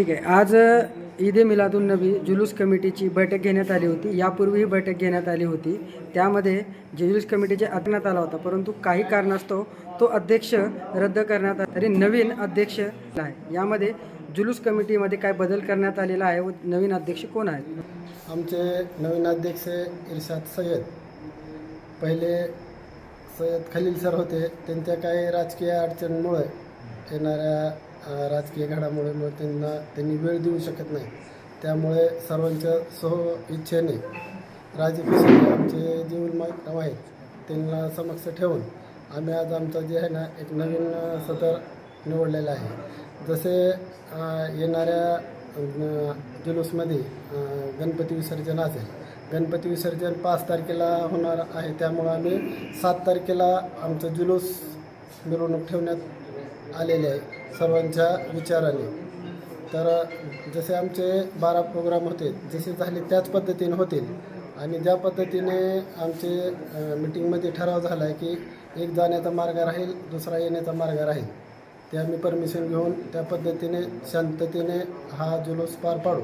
ठीक आहे. आज ईद ए मिलादुन नबी जुलूस कमिटीची बैठक घेण्यात आली होती. यापूर्वीही बैठक घेण्यात आली होती. त्यामध्ये जुलूस कमिटीचे अज्ञात आला होता. परंतु काही कारणास्तव तो अध्यक्ष रद्द करण्यात आला. तरी नवीन अध्यक्ष आहे यामध्ये जुलूस कमिटीमध्ये काय बदल करण्यात आलेला आहे व नवीन अध्यक्ष कोण आहेत? आमचे नवीन अध्यक्ष इर्शाद सय्यद. पहिले सय्यद खलील सर होते. त्यांच्या काही राजकीय अडचणीमुळे येणाऱ्या राजकीय घडामोडीमुळे त्यांना त्यांनी वेळ देऊ शकत नाही. त्यामुळे सर्वांच्या सह इच्छेने राजकीय आमचे जीवन मॅडम आहेत त्यांना समक्ष ठेवून आम्ही आज आमचा जे आहे ना एक नवीन सदर निवडलेला आहे. जसे येणाऱ्या जुलूसमध्ये गणपती विसर्जन असेल. गणपती विसर्जन पाच तारखेला होणार आहे. त्यामुळं आम्ही सात तारखेला आमचं जुलूस मिरवणूक ठेवण्यात आलेले आहे सर्वांच्या विचाराने. तर जसे आमचे बारा प्रोग्राम होते जसे झाले त्याच पद्धतीने होतील. आणि ज्या पद्धतीने आमचे मिटिंगमध्ये ठराव झाला आहे की एक जाण्याचा मार्ग राहील दुसरा येण्याचा मार्ग राहील ते आम्ही परमिशन घेऊन त्या पद्धतीने शांततेने हा जुलूस पार पाडू.